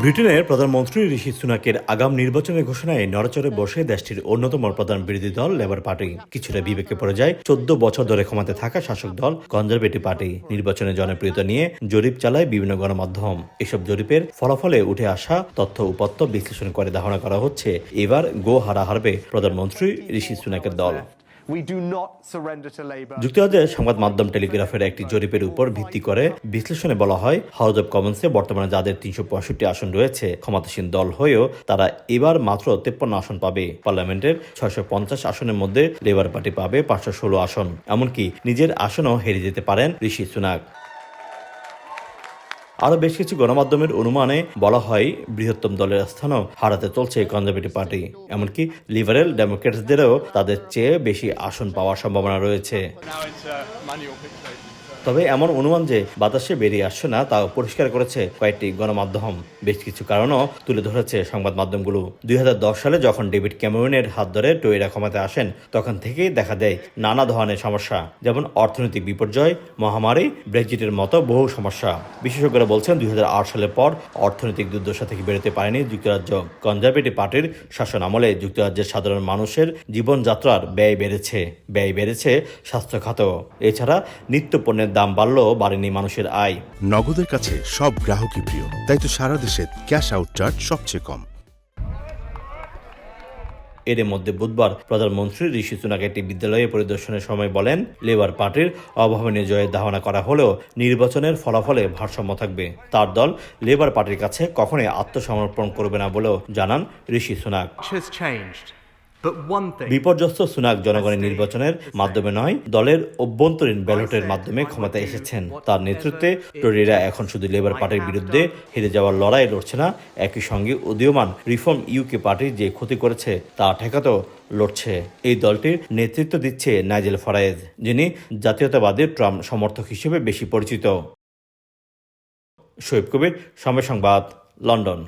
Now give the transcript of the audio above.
ব্রিটেনের প্রধানমন্ত্রী ঋষি সুনাকের আগাম নির্বাচনের ঘোষণায় নড়াচড়ে বসে দেশটির অন্যতম প্রধান বিরোধী দল, লেবার পার্টি। কিছুটা বিবেকে পড়ে যায়, চোদ্দ বছর ধরে ক্ষমতায় থাকা শাসক দল, কনজারভেটিভ পার্টি। নির্বাচনের জনপ্রিয়তা নিয়ে জরিপ চালায় বিভিন্ন গণমাধ্যম। এসব জরিপের ফলাফলে উঠে আসা তথ্য উপাত্ত বিশ্লেষণ করে ধারণা করা হচ্ছে, এবার গো হারা হারবে প্রধানমন্ত্রী ঋষি সুনাকের দল। যুক্তরাজ্যের সংবাদ মাধ্যম টেলিগ্রাফের একটি জরিপের উপর ভিত্তি করে বিশ্লেষণে বলা হয়, হাউস অব কমন্সে বর্তমানে যাদের তিনশো পঁয়ষট্টি আসন রয়েছে, ক্ষমতাসীন দল হয়েও তারা এবার মাত্র তেপ্পান্ন আসন পাবে। পার্লামেন্টের ছয়শো পঞ্চাশ আসনের মধ্যে লেবার পার্টি পাবে পাঁচশো ষোলো আসন। এমনকি নিজের আসনও হেরে যেতে পারেন ঋষি সুনাক। আরও বেশ কিছু গণমাধ্যমের অনুমানে বলা হয় বৃহত্তম দলের স্থানও হারাতে চলছে কনজারভেটিভ পার্টি। এমনকি লিবারেল ডেমোক্রেটসদেরও তাদের চেয়ে বেশি আসন পাওয়ার সম্ভাবনা রয়েছে। তবে এমন অনুমান যে বাতাসে বেরিয়ে আসছে না, তাও পরিষ্কার করেছে কয়েকটি গণমাধ্যম। বেশ কিছু কারণও তুলে ধরেছে সংবাদ মাধ্যমগুলো। দুই হাজার দশ সালে যখন ডেভিড ক্যামেরনের হাত ধরে টয়েরা ক্ষমতায় আসেন, তখন থেকেই দেখা দেয় নানা ধরনের সমস্যা, যেমন অর্থনৈতিক বিপর্যয়, মহামারী, ব্রেক্সিটের মতো বহু সমস্যা। বিশেষজ্ঞরা বলছেন দুই হাজার আট সালের পর অর্থনৈতিক দুর্দশা থেকে বেরোতে পারেনি যুক্তরাজ্য। কনজারভেটিভ পার্টির শাসন আমলে যুক্তরাজ্যের সাধারণ মানুষের জীবনযাত্রার ব্যয় বেড়েছে ব্যয় বেড়েছে স্বাস্থ্য খাত এছাড়া নিত্য পণ্যের দাম বাড়লেও বাড়েনি মানুষের আয়। নগদের কাছে সব গ্রাহকই প্রিয় তাই তো সারা দেশে ক্যাশ আউট চার্জ সবচেয়ে কম। এর মধ্যে বুধবার প্রধানমন্ত্রী ঋষি সুনাক একটি বিদ্যালয়ে পরিদর্শনের সময় বলেন লেবার পার্টির অভাবনীয় জয়ের ধারণা করা হলেও নির্বাচনের ফলাফলে ভারসাম্য থাকবে। তার দল লেবার পার্টির কাছে কখনোই আত্মসমর্পণ করবে না বলেও জানান ঋষি সুনাক। বিপর্যস্ত সুনাক জনগণের নির্বাচনের মাধ্যমে নয় দলের অভ্যন্তরীণ ব্যালটের মাধ্যমে ক্ষমতায় এসেছেন তার নেতৃত্বে। টরিরা এখন শুধু লেবার পার্টির বিরুদ্ধে হেরে যাওয়ার লড়াই লড়ছে না একই সঙ্গে উদীয়মান রিফর্ম ইউকে পার্টি যে ক্ষতি করেছে তা ঠেকাতেও লড়ছে। এই দলটির নেতৃত্ব দিচ্ছে নাইজেল ফরায়েজ যিনি জাতীয়তাবাদী ট্রাম্প সমর্থক হিসেবে বেশি পরিচিত। শোয়েব কবির সময় সংবাদ লন্ডন।